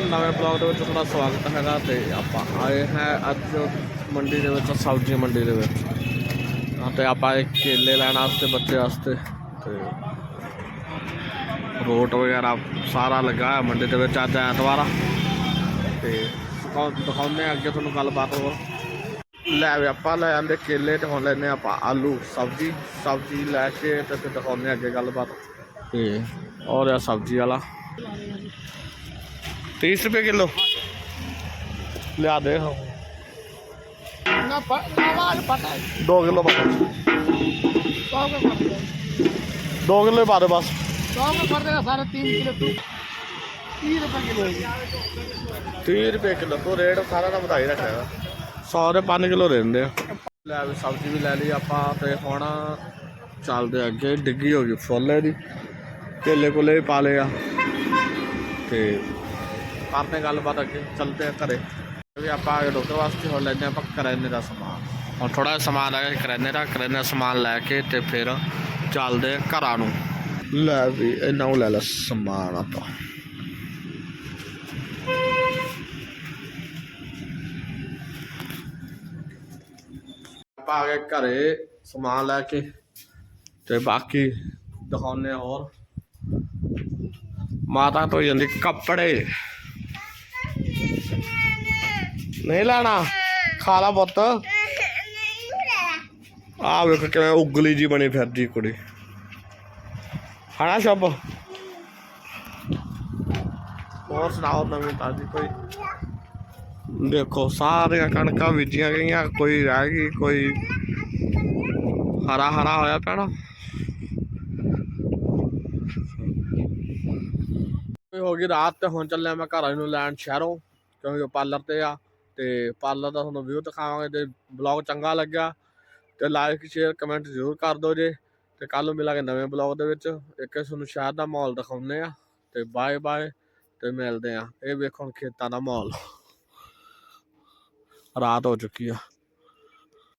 ਨਵੇਂ ਬਲੌਗ ਦੇ ਵਿੱਚ ਤੁਹਾਡਾ ਸਵਾਗਤ ਹੈਗਾ ਤੇ ਆਪਾਂ ਆਏ ਹੈ ਅੱਜ ਮੰਡੀ ਦੇ ਵਿੱਚ, ਸਬਜ਼ੀ ਮੰਡੀ ਦੇ ਵਿੱਚ। ਹਾਂ, ਤੇ ਆਪਾਂ ਇਹ ਕੇਲੇ ਲੈਣ ਵਾਸਤੇ ਬੱਚੇ ਵਾਸਤੇ ਤੇ ਰੋਟ ਵਗੈਰਾ ਸਾਰਾ ਲੱਗਾ ਹੈ ਮੰਡੀ ਦੇ ਵਿੱਚ ਅੱਜ ਐਤਵਾਰ ਆ। ਤੇ ਦਿਖਾਉਂਦੇ ਆ ਅੱਗੇ ਤੁਹਾਨੂੰ ਗੱਲਬਾਤ ਹੋਰ। ਲੈ ਵੀ ਆਪਾਂ ਲੈ ਆਂਦੇ ਕੇਲੇ ਤੇ ਹੁਣ ਲੈਨੇ ਆਪਾਂ ਆਲੂ, ਸਬਜ਼ੀ ਸਬਜ਼ੀ ਲੈ ਕੇ ਤੇ ਫਿਰ ਦਿਖਾਉਂਦੇ ਆ ਅੱਗੇ ਗੱਲਬਾਤ। ਤੇ ਔਰ ਆ ਸਬਜ਼ੀ ਵਾਲਾ। तीस रुपये किलो लिया दे ना पा, ना दो किलो पा दो किलो पा दो बस साढ़े तीन किलो तीह रुपये किलो तो रेट ਸਾਰਾ ਦਾ ਵਧਾਈ ਰੱਖਿਆ ਸੌ 100 ਦੇ 5 ਕਿਲੋ ਦੇ ਦਿੰਦੇ ਆ। ਲੈ ਵੀ ਸਬਜ਼ੀ ਵੀ ਲੈ ਲਈ ਆਪਾਂ ਤੇ ਹੁਣ ਚੱਲਦੇ ਅੱਗੇ। ਡਿੱਗੀ ਹੋ ਗਈ ਫੁੱਲ ਇਹਦੀ। ਕੇਲੇ ਕੋਲੇ ਪਾ ਲਏ ਆ। ਤੇ ਕਰਦੇ ਗੱਲਬਾਤ ਅੱਗੇ ਚੱਲਦੇ ਆ ਘਰੇ। ਵੀ ਆਪਾਂ ਡਾਕਟਰ ਵਾਸਤੇ ਹੁਣ ਲੈਂਦੇ ਆਪਾਂ ਕਰਿਆਨੇ ਦਾ ਸਮਾਨ। ਹੁਣ ਥੋੜਾ ਜਿਹਾ ਸਮਾਨ ਆਇਆ ਕਰਿਆਨੇ ਦਾ ਕਰਿਆਨੇ ਦਾ ਸਮਾਨ ਲੈ ਕੇ ਤੇ ਫਿਰ ਚੱਲਦੇ ਘਰਾਂ ਨੂੰ। ਲੈ ਵੀ ਇਹਨਾਂ ਨੂੰ ਲੈ ਲੈ ਸਮਾਨ ਆਪਾਂ। ਆਪਾਂ ਆ ਗਏ ਘਰੇ ਸਮਾਨ ਲੈ ਕੇ ਤੇ ਬਾਕੀ ਦਿਖਾਉਨੇ ਆ ਹੋਰ। ਮਾਤਾ ਤੋਂ ਜਾਂਦੀ ਕੱਪੜੇ। ਨਹੀਂ ਲੈਣਾ। ਖਾ ਲਾ ਪੁੱਤ। ਆ ਵੇਖ ਕਿਵੇਂ ਉਗਲੀ ਜੀ ਬਣੀ ਫਿਰਦੀ ਕੁੜੀ। ਖਾਣਾ ਸ਼ਬ ਹੋਰ ਸੁਣਾਓ ਨਵੀਂ ਤਾਜੀ ਕੋਈ? ਦੇਖੋ, ਸਾਰੀਆਂ ਕਣਕਾਂ ਬੀਜੀਆਂ ਗਈਆਂ, ਕੋਈ ਰਹਿ ਗਈ, ਕੋਈ ਹਰਾ ਹਰਾ ਹੋਇਆ ਪੈਣਾ ਹੋ ਗਈ ਰਾਤ ਤੇ ਹੁਣ ਚੱਲਿਆ ਮੈਂ ਘਰ ਨੂੰ ਲੈਣ ਸ਼ਹਿਰੋਂ, ਕਿਉਂਕਿ ਪਾਰਲਰ ਤੇ ਆ। ਤੇ ਪਾਰਲਰ ਦਾ ਤੁਹਾਨੂੰ ਵਿਊ ਦਿਖਾਵਾਂਗੇ ਤੇ ਬਲੌਗ ਚੰਗਾ ਲੱਗਿਆ ਤੇ ਲਾਈਕ ਸ਼ੇਅਰ ਕਮੈਂਟ ਜ਼ਰੂਰ ਕਰ ਦਿਓ ਜੇ ਤੇ ਕੱਲ ਨੂੰ ਮਿਲਾਂਗੇ ਨਵੇਂ ਬਲੌਗ ਦੇ ਵਿੱਚ। ਇੱਕ ਤੁਹਾਨੂੰ ਸ਼ਹਿਰ ਦਾ ਮਾਹੌਲ ਦਿਖਾਉਂਦੇ ਆ ਤੇ ਬਾਏ ਬਾਏ ਤੇ ਮਿਲਦੇ ਆ ਇਹ ਵੇਖੋ ਖੇਤਾਂ ਦਾ ਮਾਹੌਲ। ਰਾਤ ਹੋ ਚੁੱਕੀ ਆ।